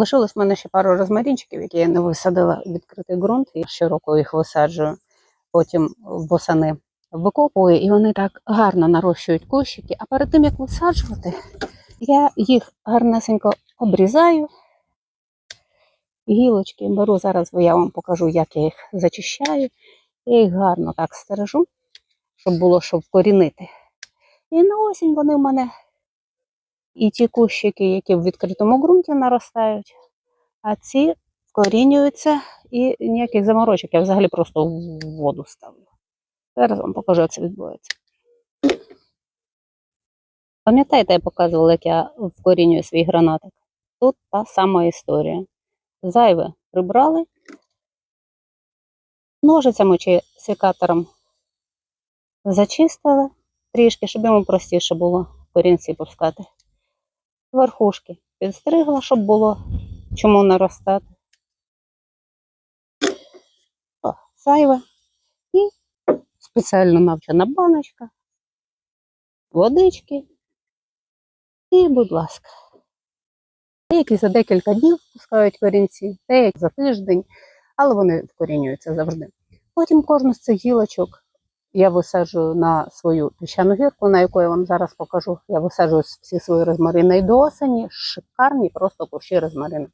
Лишилось в мене ще пару розмарінчиків, які я не висадила в відкритий ґрунт. І щороку їх висаджую, потім восени викопую, і вони так гарно нарощують кущики. А перед тим як висаджувати, я їх гарнесенько обрізаю. Гілочки беру зараз, я вам покажу, як я їх зачищаю. Я їх гарно так стережу, щоб було що вкорінити. І на осінь вони в мене і ті кущики, які в відкритому ґрунті наростають, а ці вкорінюються і ніяких заморочок. Я взагалі просто в воду ставлю. Зараз вам покажу, як це відбувається. Пам'ятаєте, я показувала, як я вкорінюю свій гранатик? Тут та сама історія. Зайве прибрали ножицями чи секатором зачистили трішки, щоб йому простіше було корінці пускати. Верхушки підстригла, щоб було чому наростати. О, зайве. І спеціально навчена баночка, водички. І, будь ласка. Деякі за декілька днів пускають корінці, деякі за тиждень, але вони вкорінюються завжди. Потім кожну з цих гілочок я висаджую на свою піщану гірку, на яку я вам зараз покажу. Я висаджую всі свої розмарини і до осені, шикарні просто кущі розмарини.